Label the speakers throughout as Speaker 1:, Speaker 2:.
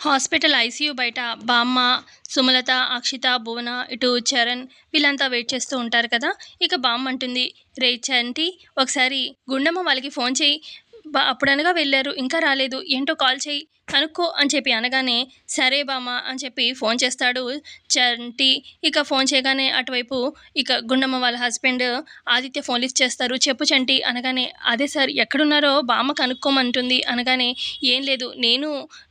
Speaker 1: Hospital ICU బయట బామ్మ సుమలత అక్షిత భువన ఇటు చరణ్ వీళ్ళంతా వెయిట్ చేస్తూ ఉంటారు కదా. ఇక బామ్మ అంటుంది రే చంటి ఒకసారి గుండమ్మ వాళ్ళకి ఫోన్ చేయి. బా అప్పుడనగా వెళ్ళారు. ఇంకా రాలేదు. ఏంటో కాల్ చేయి. కనుక్కో అని చెప్పి అనగానే సరే బామ్మ అని చెప్పి ఫోన్ చేస్తాడు చంటి. ఇక ఫోన్ చేయగానే అటువైపు ఇక గుండమ్మ వాళ్ళ హస్బెండ్ ఆదిత్య ఫోన్ లిఫ్ట్ చేస్తారు. చెప్పు చంటి అనగానే అదే సార్ ఎక్కడున్నారో బామ్మ కనుక్కోమంటుంది. అనగానే ఏం లేదు. నేను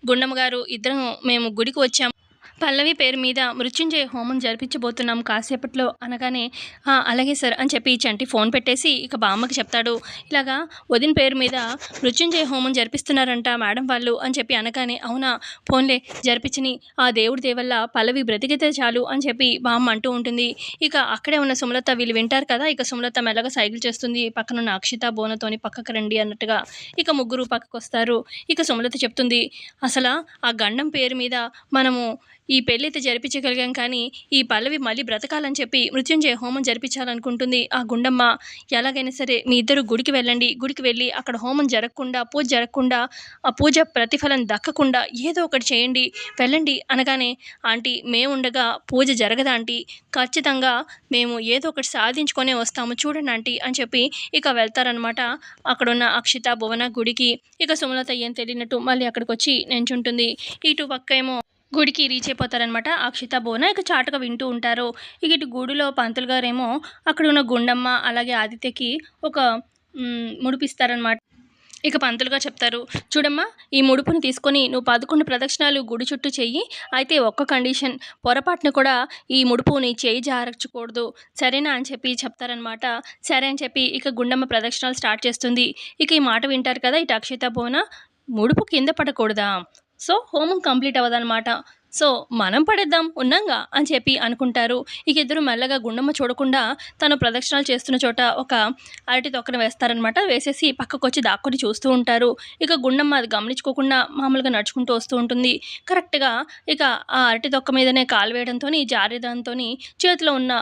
Speaker 1: గుండమ్మ గారు ఇద్దరం మేము గుడికి వచ్చాం. పల్లవి పేరు మీద మృత్యుంజయ హోమం జరిపించబోతున్నాం కాసేపట్లో అనగానే అలాగే సార్ అని చెప్పి చంటి ఫోన్ పెట్టేసి ఇక బామ్మకి చెప్తాడు. ఇలాగా వదిన పేరు మీద మృత్యుంజయ హోమం జరిపిస్తున్నారంట మేడం వాళ్ళు అని చెప్పి అనగానే అవునా ఫోన్లే జరిపించని. ఆ దేవుడి దేవల్ల పల్లవి బ్రతికితే చాలు అని చెప్పి బామ్మ అంటూ ఉంటుంది. ఇక అక్కడే ఉన్న సుమలత వీళ్ళు వింటారు కదా ఇక సుమలత మెల్లగా సైకిల్ చేస్తుంది. పక్కనున్న అక్షిత బోనతోని పక్కకు రండి అన్నట్టుగా ఇక ముగ్గురు పక్కకు వస్తారు ఇక సుమలత చెప్తుంది అసలు ఆ గండం పేరు మీద మనము ఈ పెళ్ళైతే జరిపించగలిగాం కానీ ఈ పల్లవి మళ్ళీ బ్రతకాలని చెప్పి మృత్యుంజయ హోమం జరిపించాలనుకుంటుంది. ఆ గుండమ్మ ఎలాగైనా సరే మీ ఇద్దరు గుడికి వెళ్ళండి. గుడికి వెళ్ళి అక్కడ హోమం జరగకుండా పూజ జరగకుండా ఆ పూజ ప్రతిఫలం దక్కకుండా ఏదో ఒకటి చేయండి. వెళ్ళండి అనగానే ఆంటీ మేము ఉండగా పూజ జరగదా ఆంటీ? ఖచ్చితంగా మేము ఏదో ఒకటి సాధించుకొనే వస్తాము. చూడండి ఆంటీ అని చెప్పి ఇక వెళ్తారనమాట అక్కడున్న అక్షిత భువన గుడికి. ఇక సుమలత ఏం తెలియనట్టు మళ్ళీ అక్కడికి వచ్చి నించుంటుంది. ఇటు పక్క ఏమో గుడికి రీచ్ అయిపోతారనమాట అక్షిత బోన ఇక చాటుగా వింటూ ఉంటారు. ఇక ఇటు గుడిలో పంతులు గారేమో అక్కడ ఉన్న గుండమ్మ అలాగే ఆదిత్యకి ఒక ముడిపిస్తారనమాట ఇక పంతులుగా చెప్తారు చూడమ్మా ఈ ముడుపుని తీసుకొని నువ్వు పదకొండు ప్రదక్షిణాలు గుడి చుట్టూ చెయ్యి. అయితే ఒక్క కండిషన్ పొరపాటున కూడా ఈ ముడుపుని చేయి జారచకూడదు సరేనా? అని చెప్పి చెప్తారనమాట సరే అని చెప్పి ఇక గుండమ్మ ప్రదక్షిణాలు స్టార్ట్ చేస్తుంది. ఇక ఈ మాట వింటారు కదా ఇటు అక్షిత బోన ముడుపు కింద పడకూడదా? సో హోమం కంప్లీట్ అవ్వదనమాట సో మనం పడేద్దాం ఉన్నాగా అని చెప్పి అనుకుంటారు. ఇక ఇద్దరు మెల్లగా గుండమ్మ చూడకుండా తను ప్రదక్షిణాలు చేస్తున్న చోట ఒక అరటి తొక్కను వేస్తారనమాట వేసేసి పక్కకు వచ్చి దాక్కుని చూస్తూ ఉంటారు. ఇక గుండమ్మ అది గమనించుకోకుండా మామూలుగా నడుచుకుంటూ వస్తూ ఉంటుంది. కరెక్ట్గా ఇక ఆ అరటి తొక్క మీదనే కాలు వేయడంతో జారేదాంతో చేతిలో ఉన్న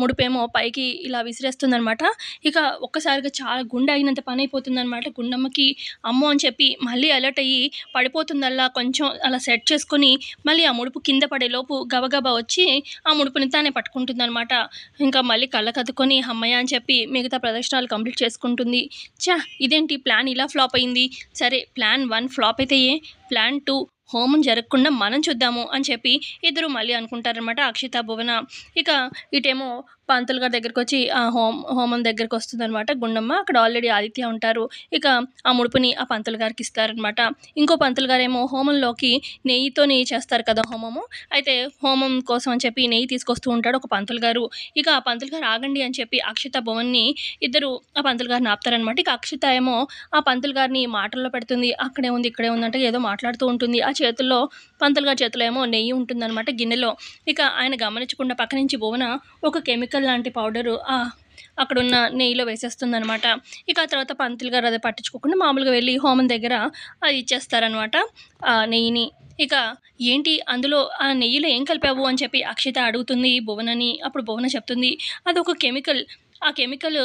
Speaker 1: ముడిపేమో పైకి ఇలా విసిరేస్తుందనమాట ఇక ఒక్కసారిగా చాలా గుండె అయినంత పని అయిపోతుందనమాట గుండమ్మకి. అమ్మో అని చెప్పి మళ్ళీ అలర్ట్ అయ్యి పడిపోతుందల్లా కొంచెం అలా సెట్ చేసుకొని మళ్ళీ ఆ ముడుపు కింద పడేలోపు గబగబా వచ్చి ఆ ముడుపుని తానే పట్టుకుంటుందనమాట ఇంకా మళ్ళీ కళ్ళకద్దుకొని అమ్మయ్య అని చెప్పి మిగతా ప్రదర్శనలు కంప్లీట్ చేసుకుంటుంది. చా ఇదేంటి? ప్లాన్ ఇలా ఫ్లాప్ అయింది. సరే ప్లాన్ వన్ ఫ్లాప్ అయితే ఏ? ప్లాన్ టూ హోమం జరగకుండా మనం చూద్దాము అని చెప్పి ఇద్దరు మళ్ళీ అనుకుంటారనమాట అక్షిత భువన. ఇక ఇటేమో పంతులు గారి దగ్గరికి వచ్చి ఆ హోమ్ హోమం దగ్గరికి వస్తుందన్నమాట గుండమ్మ. అక్కడ ఆల్రెడీ ఆదిత్య ఉంటారు. ఇక ఆ ముడుపుని ఆ పంతులు గారికి ఇస్తారనమాట ఇంకో పంతులు గారేమో హోమంలోకి నెయ్యితో నెయ్యి చేస్తారు కదా హోమము. అయితే హోమం కోసం అని చెప్పి నెయ్యి తీసుకొస్తూ ఉంటాడు ఒక పంతులు గారు. ఇక ఆ పంతులు గారు ఆగండి అని చెప్పి అక్షిత భువన్ని ఇద్దరు ఆ పంతులు గారిని ఆపుతారనమాట ఇక అక్షిత ఏమో ఆ పంతులు గారిని మాటల్లో పెడుతుంది. అక్కడే ఉంది ఇక్కడే ఉంది అంటే ఏదో మాట్లాడుతూ ఉంటుంది. ఆ చేతుల్లో పంతులు గారి చేతిలో ఏమో నెయ్యి ఉంటుందన్నమాట గిన్నెలో. ఇక ఆయన గమనించకుండా పక్క నుంచి భువన ఒక కెమికల్ లాంటి పౌడరు అక్కడ అక్కడున్న నెయ్యిలో వేసేస్తుందనమాట ఇక ఆ తర్వాత పంతులు గారు అది పట్టించుకోకుండా మామూలుగా వెళ్ళి హోమం దగ్గర అది ఇచ్చేస్తారనమాట ఆ నెయ్యిని. ఇక ఏంటి అందులో ఆ నెయ్యిలో ఏం కలిపావు అని చెప్పి అక్షిత అడుగుతుంది భువనని అప్పుడు భువన చెప్తుంది అదొక కెమికల్ ఆ కెమికల్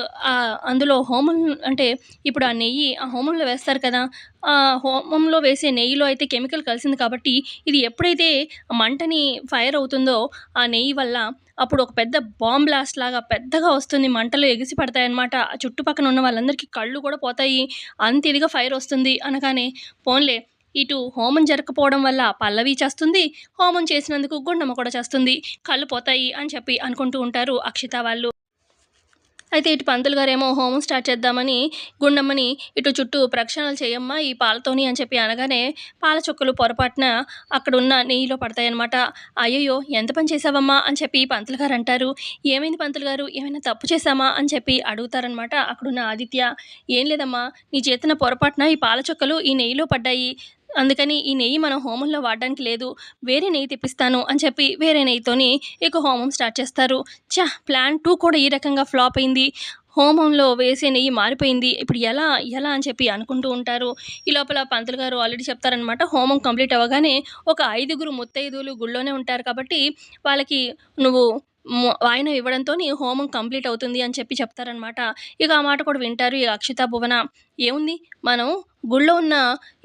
Speaker 1: అందులో హోమం అంటే ఇప్పుడు ఆ నెయ్యి ఆ హోమంలో వేస్తారు కదా ఆ హోమంలో వేసే నెయ్యిలో అయితే కెమికల్ కలిసింది కాబట్టి ఇది ఎప్పుడైతే మంటని ఫైర్ అవుతుందో ఆ నెయ్యి వల్ల అప్పుడు ఒక పెద్ద బాంబ్ బ్లాస్ట్ లాగా పెద్దగా వస్తుంది మంటలు ఎగిసి పడతాయి అనమాట ఆ చుట్టుపక్కల ఉన్న వాళ్ళందరికీ కళ్ళు కూడా పోతాయి అంత ఇదిగా ఫైర్ వస్తుంది అనగానే పోన్లే ఇటు హోమం జరగకపోవడం వల్ల పల్లవి చేస్తుంది హోమం చేసినందుకు గుండమ్మ కూడా చేస్తుంది కళ్ళు పోతాయి అని చెప్పి అనుకుంటూ ఉంటారు అక్షిత వాళ్ళు. అయితే ఇటు పంతులు గారేమో హోమం స్టార్ట్ చేద్దామని గుండమ్మని ఇటు చుట్టూ ప్రక్షాళనలు చేయమ్మా ఈ పాలతోని అని చెప్పి అనగానే పాల చుక్కలు పొరపాటున అక్కడ ఉన్న నెయ్యిలో పడతాయన్నమాట. అయ్యయ్యో ఎంత పని చేసావమ్మా అని చెప్పి పంతులు గారు అంటారు. ఏమైంది పంతులు గారు? ఏమైనా తప్పు చేశామా అని చెప్పి అడుగుతారనమాట అక్కడున్న ఆదిత్య. ఏం లేదమ్మా నీ చేతన పొరపాటున ఈ పాల చుక్కలు ఈ నెయ్యిలో పడ్డాయి. అందుకని ఈ నెయ్యి మనం హోమంలో వాడడానికి లేదు. వేరే నెయ్యి తెప్పిస్తాను అని చెప్పి వేరే నెయ్యితోని ఇక హోమం స్టార్ట్ చేస్తారు. చా ప్లాన్ టూ కూడా ఈ రకంగా ఫ్లాప్ అయింది. హోమంలో వేసే నెయ్యి మారిపోయింది. ఇప్పుడు ఎలా ఎలా అని చెప్పి అనుకుంటూ ఉంటారు. ఈ లోపల పంతులు గారు ఆల్రెడీ చెప్తారనమాట హోమం కంప్లీట్ అవ్వగానే ఒక ఐదుగురు ముత్తైదువులు గుళ్ళోనే ఉంటారు కాబట్టి వాళ్ళకి నువ్వు వాయిన ఇవ్వడంతో హోమం కంప్లీట్ అవుతుంది అని చెప్పి చెప్తారనమాట ఇక ఆ మాట కూడా వింటారు ఈ అక్షిత భువన. ఏముంది? మనం గుళ్ళో ఉన్న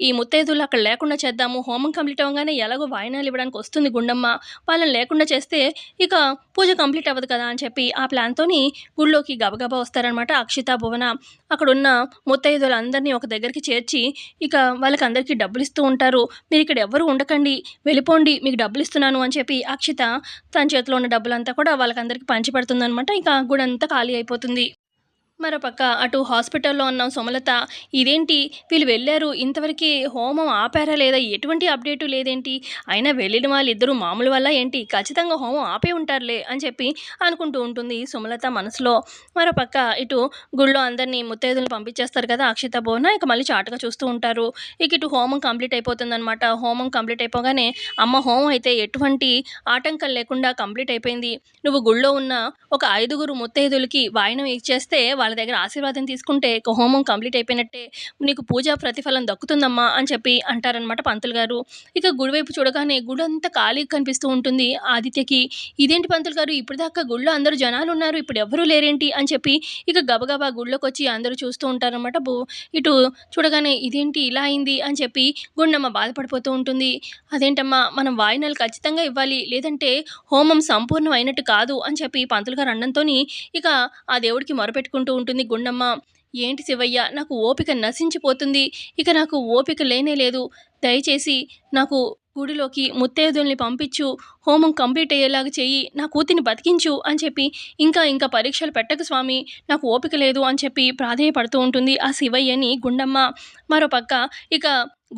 Speaker 1: ఈ ముత్తైదులు అక్కడ లేకుండా చేద్దాము హోమం కంప్లీట్ అవ్వగానే ఎలాగో వాయినాలు ఇవ్వడానికి వస్తుంది గుండమ్మ. వాళ్ళని లేకుండా చేస్తే ఇక పూజ కంప్లీట్ అవ్వదు కదా అని చెప్పి ఆ ప్లాన్తోని గుళ్ళోకి గబగబా వస్తారనమాట అక్షిత భువన. అక్కడ ఉన్న ముత్తైదులు అందరినీ ఒక దగ్గరికి చేర్చి ఇక వాళ్ళకి అందరికీ డబ్బులు ఇస్తూ ఉంటారు. మీరు ఇక్కడ ఎవరు ఉండకండి వెళ్ళిపోండి మీకు డబ్బులు ఇస్తున్నాను అని చెప్పి అక్షిత తన చేతిలో ఉన్న డబ్బులంతా కూడా వాళ్ళకందరికీ పంచిపెడుతుంది అనమాట ఇక గుడంతా ఖాళీ అయిపోతుంది. మరోపక్క అటు హాస్పిటల్లో ఉన్న సుమలత ఇదేంటి? వీళ్ళు వెళ్ళారు. ఇంతవరకు హోమం ఆపారా లేదా? ఎటువంటి అప్డేటు లేదేంటి? అయినా వెళ్ళిన వాళ్ళిద్దరూ మామూలు వల్ల ఏంటి? ఖచ్చితంగా హోమం ఆపే ఉంటారులే అని చెప్పి అనుకుంటూ ఉంటుంది సుమలత మనసులో. మరోపక్క ఇటు గుళ్ళో అందరినీ ముత్తైదులు పంపించేస్తారు కదా అక్షిత భువన ఇక మళ్ళీ చాటుగా చూస్తూ ఉంటారు. ఇక ఇటు హోమం కంప్లీట్ అయిపోతుందన్నమాట. హోమం కంప్లీట్ అయిపోగానే అమ్మ హోమం అయితే ఎటువంటి ఆటంకం లేకుండా కంప్లీట్ అయిపోయింది. నువ్వు గుళ్ళో ఉన్న ఒక ఐదుగురు ముత్తైదులకి వాయినం ఇచ్చేస్తే వాళ్ళ దగ్గర ఆశీర్వాదం తీసుకుంటే ఇక హోమం కంప్లీట్ అయిపోయినట్టే నీకు పూజా ప్రతిఫలం దక్కుతుందమ్మా అని చెప్పి అంటారనమాట పంతులు గారు. ఇక గుడివైపు చూడగానే గుడి అంతా ఖాళీ కనిపిస్తూ ఉంటుంది. ఆదిత్యకి ఇదేంటి పంతులు గారు? ఇప్పటిదాకా దాకా గుళ్ళో అందరూ జనాలు ఉన్నారు. ఇప్పుడు ఎవరూ లేరేంటి? అని చెప్పి ఇక గబగబా గుళ్ళోకి వచ్చి అందరూ చూస్తూ ఉంటారనమాట బో ఇటు చూడగానే ఇదేంటి ఇలా అయింది? అని చెప్పి గుండమ్మ బాధపడిపోతూ ఉంటుంది. అదేంటమ్మా? మనం వాయినాలు ఖచ్చితంగా ఇవ్వాలి. లేదంటే హోమం సంపూర్ణం అయినట్టు కాదు అని చెప్పి పంతులు గారు అన్నంతో ఇక ఆ దేవుడికి మొరపెట్టుకుంటూ ఉంటుంది. గుండమ్మ ఏంటి శివయ్య నాకు ఓపిక నశించిపోతుంది. ఇక నాకు ఓపిక లేనే లేదు. దయచేసి నాకు గుడిలోకి ముత్తైదుల్ని పంపించు. హోమం కంప్లీట్ అయ్యేలాగా చెయ్యి. నా కూతురిని బతికించు అని చెప్పి ఇంకా ఇంకా పరీక్షలు పెట్టకు స్వామి. నాకు ఓపిక లేదు అని చెప్పి ప్రాధేయపడుతూ ఉంటుంది ఆ శివయ్యని గుండమ్మ. మరోపక్క ఇక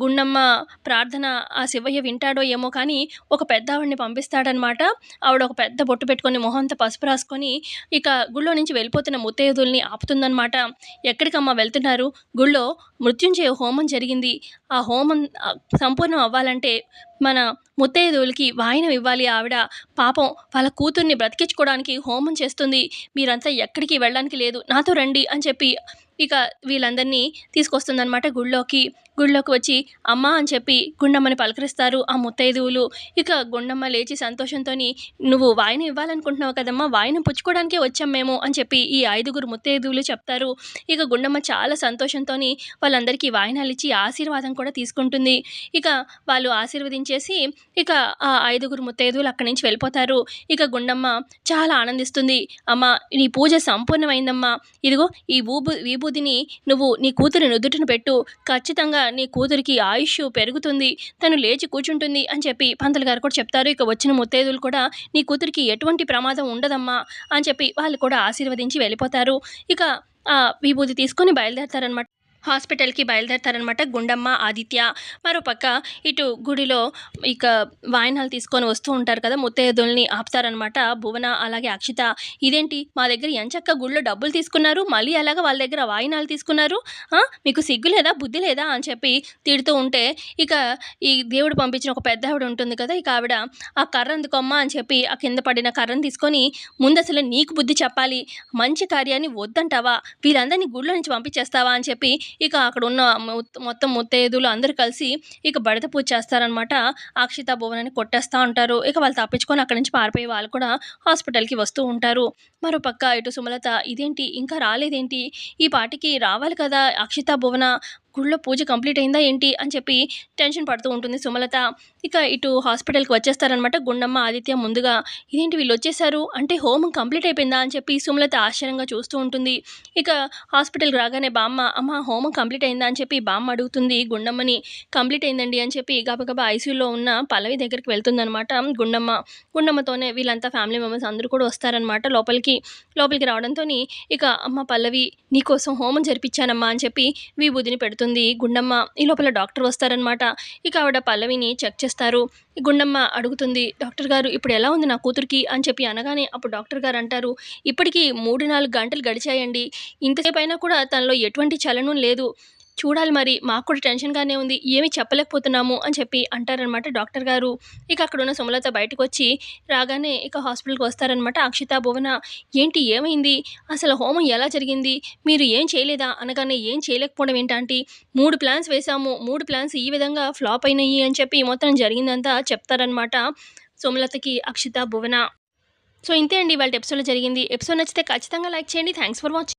Speaker 1: గుండమ్మ ప్రార్థన ఆ శివయ్య వింటాడో ఏమో కానీ ఒక పెద్ద ఆవిడని పంపిస్తాడనమాట. ఆవిడ ఒక పెద్ద బొట్టు పెట్టుకొని మొహంతా పసుపు రాసుకొని ఇక గుళ్ళో నుంచి వెళ్ళిపోతున్న ముత్తైదుల్ని ఆపుతుందనమాట. ఎక్కడికమ్మా వెళ్తున్నారు? గుళ్ళో మృత్యుంజయ హోమం జరిగింది. ఆ హోమం సంపూర్ణం అవ్వాలంటే మన ముత్తైదువులకి వాయినం ఇవ్వాలి ఆవిడ. పాపం వాళ్ళ కూతుర్ని బ్రతికించుకోవడానికి హోమం చేస్తుంది. మీరంతా ఎక్కడికి వెళ్ళడానికి లేదు. నాతో రండి అని చెప్పి ఇక వీళ్ళందరినీ తీసుకొస్తుందనమాట గుళ్ళోకి. గుళ్ళోకి వచ్చి అమ్మ అని చెప్పి గుండమ్మని పలకరిస్తారు ఆ ముత్తైదువులు. ఇక గుండమ్మ లేచి సంతోషంతో నువ్వు వాయిన ఇవ్వాలనుకుంటున్నావు కదమ్మా వాయిన పుచ్చుకోవడానికే వచ్చాం మేము అని చెప్పి ఈ ఐదుగురు ముత్తైదువులు చెప్తారు. ఇక గుండమ్మ చాలా సంతోషంతో వాళ్ళందరికీ వాయినాలు ఇచ్చి ఆశీర్వాదం కూడా తీసుకుంటుంది. ఇక వాళ్ళు ఆశీర్వదించేసి ఇక ఆ ఐదుగురు ముత్తైదువులు అక్కడి నుంచి వెళ్ళిపోతారు. ఇక గుండమ్మ చాలా ఆనందిస్తుంది. అమ్మ నీ పూజ సంపూర్ణమైందమ్మా. ఇదిగో ఈ ఊబు విభూదిని నువ్వు నీ కూతురు నుదుటిని పెట్టు. ఖచ్చితంగా నీ కూతురికి ఆయుష్ పెరుగుతుంది తను లేచి కూర్చుంటుంది అని చెప్పి పంతులు గారు కూడా చెప్తారు. ఇక వచ్చిన ముత్తైదులు కూడా నీ కూతురికి ఎటువంటి ప్రమాదం ఉండదమ్మా అని చెప్పి వాళ్ళు కూడా ఆశీర్వదించి వెళ్ళిపోతారు. ఇక ఆ విభూతి తీసుకొని బయలుదేరతారనమాట హాస్పిటల్కి బయలుదేరతారనమాట గుండమ్మ ఆదిత్య. మరోపక్క ఇటు గుడిలో ఇక వాయినాలు తీసుకొని వస్తూ ఉంటారు కదా ముత్తైదుల్ని ఆపుతారనమాట భువన అలాగే అక్షిత. ఇదేంటి? మా దగ్గర ఎంచక్క గుళ్ళో డబ్బులు తీసుకున్నారు మళ్ళీ అలాగ వాళ్ళ దగ్గర వాయినాలు తీసుకున్నారు? మీకు సిగ్గు లేదా బుద్ధి లేదా అని చెప్పి తిడుతూ ఉంటే ఇక ఈ దేవుడు పంపించిన ఒక పెద్ద ఆవిడ ఉంటుంది కదా ఇక ఆవిడ ఆ కర్ర అందుకోమ్మా అని చెప్పి ఆ కింద పడిన కర్రను తీసుకొని ముందు అసలు నీకు బుద్ధి చెప్పాలి మంచి కార్యాన్ని వద్దంటావా వీళ్ళందరినీ గుళ్ళో నుంచి పంపించేస్తావా అని చెప్పి ఇక అక్కడ ఉన్న మొత్తం ముత్తైదులు అందరూ కలిసి ఇక బడత పూజ చేస్తారనమాట అక్షిత భువనాన్ని కొట్టేస్తూ ఉంటారు. ఇక వాళ్ళు తప్పించుకొని అక్కడి నుంచి పారిపోయి వాళ్ళు కూడా హాస్పిటల్కి వస్తూ ఉంటారు. మరోపక్క ఇటు సుమలత ఇదేంటి? ఇంకా రాలేదేంటి? ఈ పాటికి రావాలి కదా అక్షిత భువన? గుళ్ళో పూజ కంప్లీట్ అయిందా ఏంటి అని చెప్పి టెన్షన్ పడుతూ ఉంటుంది సుమలత. ఇక ఇటు హాస్పిటల్కి వచ్చేస్తారనమాట గుండమ్మ ఆదిత్య ముందుగా. ఇదేంటి వీళ్ళు వచ్చేసారు అంటే హోమం కంప్లీట్ అయిపోయిందా? అని చెప్పి సుమలత ఆశ్చర్యంగా చూస్తూ ఉంటుంది. ఇక హాస్పిటల్కి రాగానే బామ్మ అమ్మ హోమం కంప్లీట్ అయిందా? అని చెప్పి బామ్మ అడుగుతుంది గుండమ్మని. కంప్లీట్ అయిందండి అని చెప్పి గబగబా ఐసీయూలో ఉన్న పల్లవి దగ్గరికి వెళ్తుందనమాట గుండమ్మ. గుండమ్మతోనే వీళ్ళంతా ఫ్యామిలీ మెంబర్స్ అందరూ కూడా వస్తారనమాట లోపలికి. లోపలికి రావడంతో ఇక అమ్మ పల్లవి నీకోసం హోమం జరిపించానమ్మా అని చెప్పి విభూదిని పెడుతుంది. గుండమ్మ ఈ లోపల డాక్టర్ వస్తారనమాట ఇక ఆవిడ పల్లవిని చెక్ చేస్తారు. గుండమ్మ అడుగుతుంది డాక్టర్ గారు ఇప్పుడు ఎలా ఉంది నా కూతురికి? అని చెప్పి అనగానే అప్పుడు డాక్టర్ గారు అంటారు ఇప్పటికీ మూడు నాలుగు గంటలు గడిచాయండి. ఇంతసేపు అయినా కూడా తనలో ఎటువంటి చలనం లేదు. చూడాలి మరి మాకు కూడా టెన్షన్గానే ఉంది ఏమీ చెప్పలేకపోతున్నాము అని చెప్పి అంటారనమాట డాక్టర్ గారు. ఇక అక్కడ ఉన్న సుమలత బయటకు వచ్చి రాగానే ఇక హాస్పిటల్కి వస్తారనమాట. అక్షిత భువన ఏంటి ఏమైంది? అసలు హోమం ఎలా జరిగింది? మీరు ఏం చేయలేదా? అనగానే ఏం చేయలేకపోవడం ఏంటంటే మూడు ప్లాన్స్ వేసాము మూడు ప్లాన్స్ ఈ విధంగా ఫ్లాప్ అయినాయి అని చెప్పి మొత్తం జరిగిందంతా చెప్తారనమాట సుమలతకి అక్షిత భువన. సో ఇంతే అండి వాళ్ళ ఎపిసోడ్లో జరిగింది. ఎపిసోడ్ నచ్చితే ఖచ్చితంగా లైక్ చేయండి. Thanks for watching